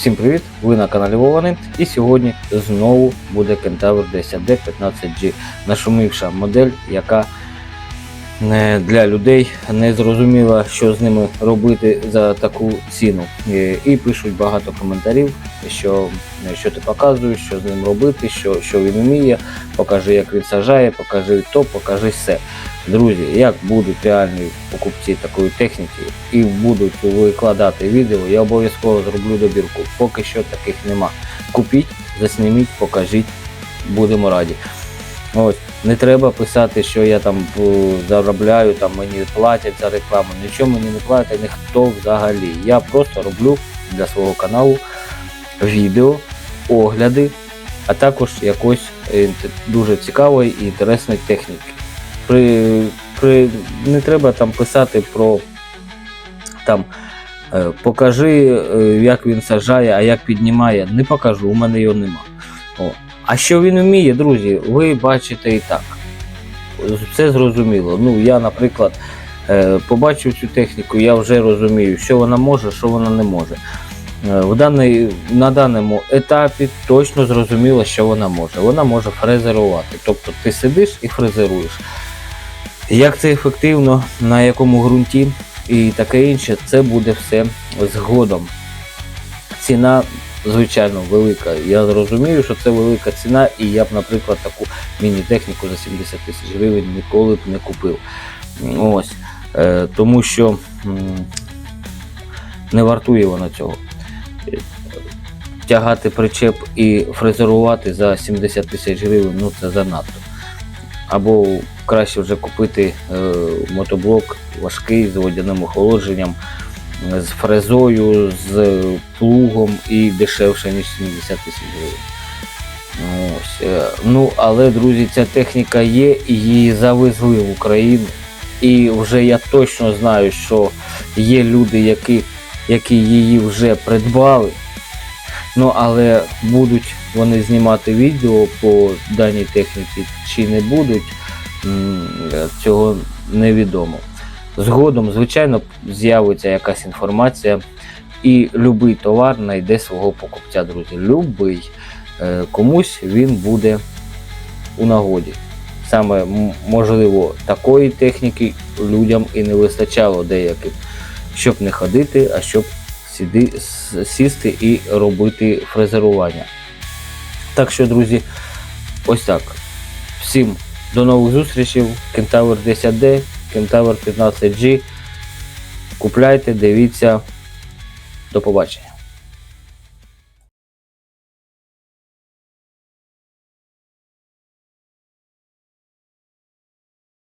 Всім привіт! Ви на каналі Вовани і сьогодні знову буде Кентавр 10D 15G. Нашумівша модель, яка для людей не зрозуміла, що з ними робити за таку ціну. І пишуть багато коментарів, що, що ти показуєш, що з ним робити, що, що він вміє, покажи, як він сажає, покажи то, покажи все. Друзі, як будуть реальні покупці такої техніки і будуть викладати відео, я обов'язково зроблю добірку. Поки що таких нема. Купіть, засніміть, покажіть, будемо раді. Ось, не треба писати, що я там е, заробляю, там мені платять за рекламу. Нічого мені не платить ніхто взагалі. Я просто роблю для свого каналу відео, огляди, а також якось е, дуже цікавої і інтересної техніки при, при не треба там писати про там е, покажи, як він сажає, а як піднімає. Не покажу, у мене його нема. О. А що він вміє, друзі, ви бачите і так. Все зрозуміло. Ну, я, наприклад, е, побачив цю техніку, я вже розумію, що вона може, що вона не може. Е, В даний, на даному етапі точно зрозуміло, що вона може. Вона може фрезерувати. Тобто ти сидиш і фрезеруєш. Як це ефективно, на якому ґрунті і таке інше, це буде все згодом. Ціна, звичайно, велика. Я зрозумію, що це велика ціна, і я б, наприклад, таку міні-техніку за 70 тисяч гривень ніколи б не купив. Ось. Е, тому що не вартує вона цього. Тягати причеп і фрезерувати за 70 тисяч гривень, ну це занадто. Або краще вже купити е, мотоблок важкий з водяним охолодженням, з фрезою, з плугом і дешевше, ніж 70 тисяч гривень. Ось. е, Ну, але, друзі, ця техніка є, і її завезли в Україну. І вже я точно знаю, що є люди, які, які її вже придбали. Ну, але будуть вони знімати відео по даній техніці чи не будуть, цього невідомо. Згодом, звичайно, з'явиться якась інформація, і будь-який товар знайде свого покупця, друзі. Любий. Е, Комусь він буде у нагоді. Саме можливо такої техніки людям і не вистачало деяким, щоб не ходити, а щоб сіди, сісти і робити фрезерування. Так що, друзі, ось так. Всім до нових зустрічей. Кентавр 10D, Кентавр 15G. Купляйте, дивіться. До побачення.